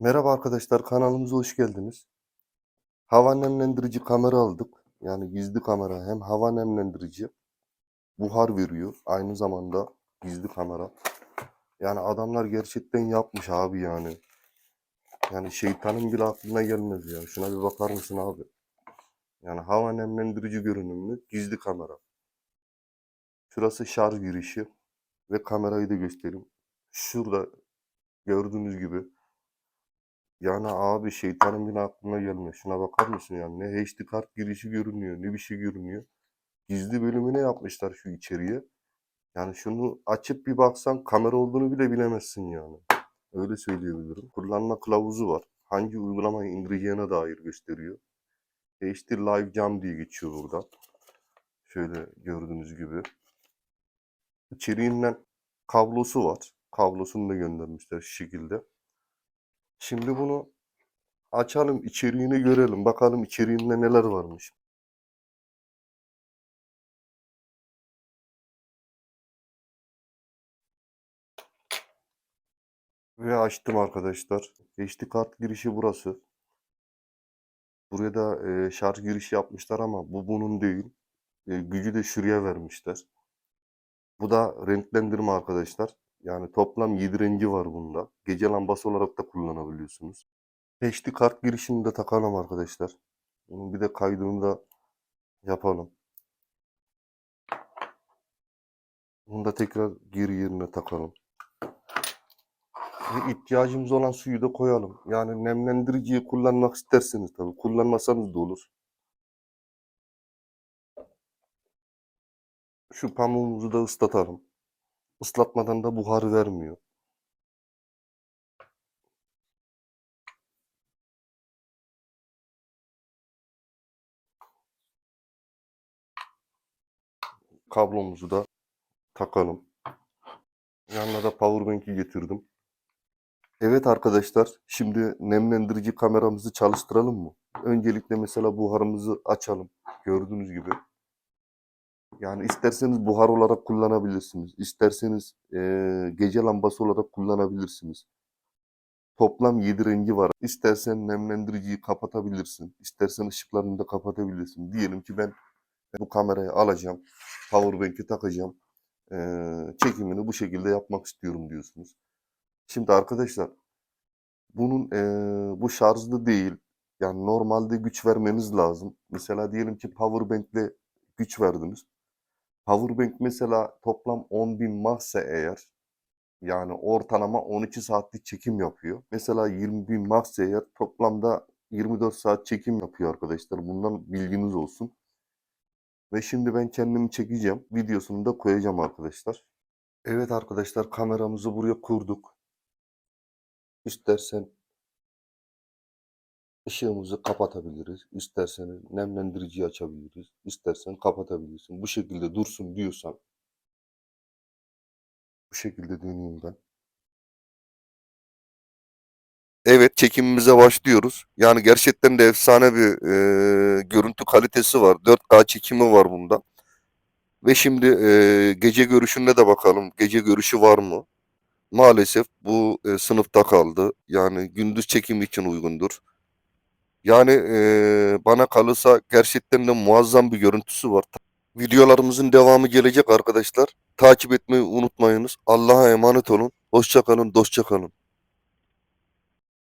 Merhaba arkadaşlar, kanalımıza hoş geldiniz. Hava nemlendirici kamera aldık. Yani gizli kamera hem hava nemlendirici, buhar veriyor. Aynı zamanda gizli kamera. Yani adamlar gerçekten yapmış abi yani. Yani şeytanın bile aklına gelmez ya. Şuna bir bakar mısın abi? Yani hava nemlendirici görünümlü gizli kamera. Şurası şarj girişi ve kamerayı da göstereyim. Şurada gördüğünüz gibi Yani abi şeytanın bile aklına gelmez. Şuna bakar mısın yani? Ne HD kart girişi görünüyor, ne bir şey görünüyor. Gizli bölümüne yapmışlar şu içeriye. Yani şunu açıp bir baksan kamera olduğunu bile bilemezsin yani. Öyle söyleyebilirim. Kullanma kılavuzu var. Hangi uygulamayı indireceğine dair gösteriyor. HD Live Cam diye geçiyor burada. Şöyle gördüğünüz gibi. İçeriğinden kablosu var. Kablosunu da göndermişler şu şekilde. Şimdi bunu açalım, içeriğini görelim. Bakalım içeriğinde neler varmış. Ve açtım arkadaşlar. HD kart girişi burası. Buraya da e, şarj girişi yapmışlar ama bu bunun değil. E, gücü de şuraya vermişler. Bu da renklendirme arkadaşlar. Yani toplam 7 rengi var bunda. Gece lambası olarak da kullanabiliyorsunuz. HD kart girişini de takalım arkadaşlar. Bunun bir de kaydını da yapalım. Bunu da tekrar geri yerine takalım. Ve ihtiyacımız olan suyu da koyalım. Yani nemlendiriciyi kullanmak isterseniz tabii. Kullanmasanız da olur. Şu pamuğumuzu da ıslatalım. Islatmadan da buhar vermiyor. Kablomuzu da takalım. Yanına da powerbank'i getirdim. Evet arkadaşlar, şimdi nemlendirici kameramızı çalıştıralım mı? Öncelikle mesela buharımızı açalım. Gördüğünüz gibi. Yani isterseniz buhar olarak kullanabilirsiniz. İsterseniz eee, gece lambası olarak kullanabilirsiniz. Toplam 7 rengi var. İstersen nemlendiriciyi kapatabilirsin. İstersen ışıklarını da kapatabilirsin. Diyelim ki ben bu kamerayı alacağım. Powerbank'i takacağım. eee, çekimini bu şekilde yapmak istiyorum diyorsunuz. Şimdi arkadaşlar bunun eee, bu şarjlı değil. Yani normalde güç vermeniz lazım. Mesela diyelim ki powerbank'le güç verdiniz. Powerbank mesela toplam 10.000 mAh'se eğer yani ortalama 12 saatlik çekim yapıyor. Mesela 20.000 mAh'se eğer toplamda 24 saat çekim yapıyor arkadaşlar. Bundan bilginiz olsun. Ve şimdi ben kendimi çekeceğim. Videosunu da koyacağım arkadaşlar. Evet arkadaşlar kameramızı buraya kurduk. İstersen ışığımızı kapatabiliriz. İstersen nemlendiriciyi açabiliriz. İstersen kapatabilirsin. Bu şekilde dursun diyorsan bu şekilde döneyim ben. Evet çekimimize başlıyoruz. Yani gerçekten de efsane bir e, görüntü kalitesi var. 4K çekimi var bunda. Ve şimdi e, gece görüşünde de bakalım. Gece görüşü var mı? Maalesef bu e, sınıfta kaldı. Yani gündüz çekim için uygundur. Yani e, bana kalırsa gerçekten de muazzam bir görüntüsü var. Videolarımızın devamı gelecek arkadaşlar. Takip etmeyi unutmayınız. Allah'a emanet olun. Hoşça kalın, dostça kalın.